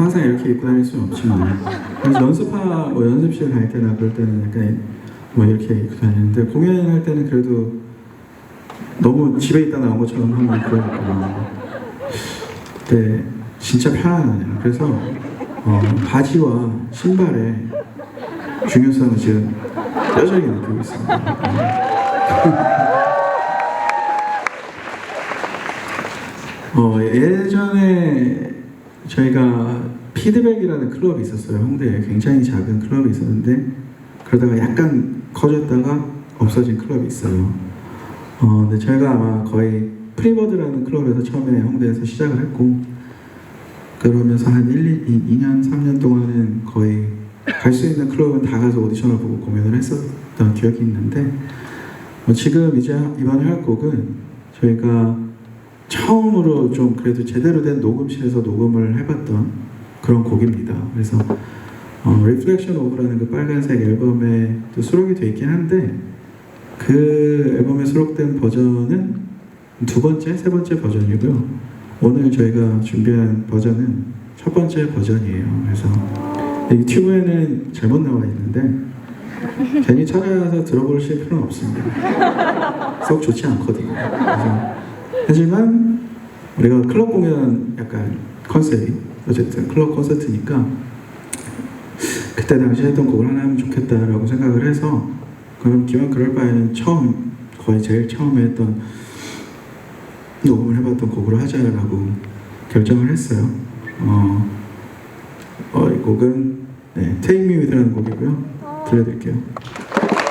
항상 이렇게 입고 다닐 수는 없지만 그래서 연습하 뭐 연습실 갈 때나 그럴 때는 약간 뭐 이렇게 입고 다니는데 공연할 때는 그래도 너무 집에 있다 나온 것처럼 하면 그러니까 그때 진짜 편안하네요. 그래서 어, 바지와 신발의 중요성을 지금 뼈저리게 느끼고 있습니다. 어, 예전에 저희가 피드백이라는 클럽이 있었어요. 홍대에 굉장히 작은 클럽이 있었는데 그러다가 약간 커졌다가 없어진 클럽이 있어요. 어, 근데 저희가 아마 거의 프리버드라는 클럽에서 처음에 홍대에서 시작을 했고 그러면서 한 1, 2, 2년, 3년 동안은 거의 갈 수 있는 클럽은 다 가서 오디션을 보고 공연을 했었던 기억이 있는데 어, 지금 이제 이번에 할 곡은 저희가 처음으로 좀 그래도 제대로 된 녹음실에서 녹음을 해봤던 그런 곡입니다. 그래서 어, Reflection Of라는 그 빨간색 앨범에 또 수록이 돼 있긴 한데 그 앨범에 수록된 버전은 두 번째, 세 번째 버전이고요. 오늘 저희가 준비한 버전은 첫 번째 버전이에요. 그래서 유튜브에는 잘못 나와 있는데 괜히 찾아서 들어보실 필요는 없습니다. 썩 좋지 않거든요. 하지만 우리가 클럽 공연 약간 컨셉이 어쨌든 클럽 콘서트니까 그때 당시 했던 곡을 하나 하면 좋겠다라고 생각을 해서 그럼 기왕 그럴 바에는 처음 거의 제일 처음에 했던 녹음을 해봤던 곡으로 하자라고 결정을 했어요. 어, 어, 이 곡은 네, Take Me With라는 곡이고요. 들려드릴게요.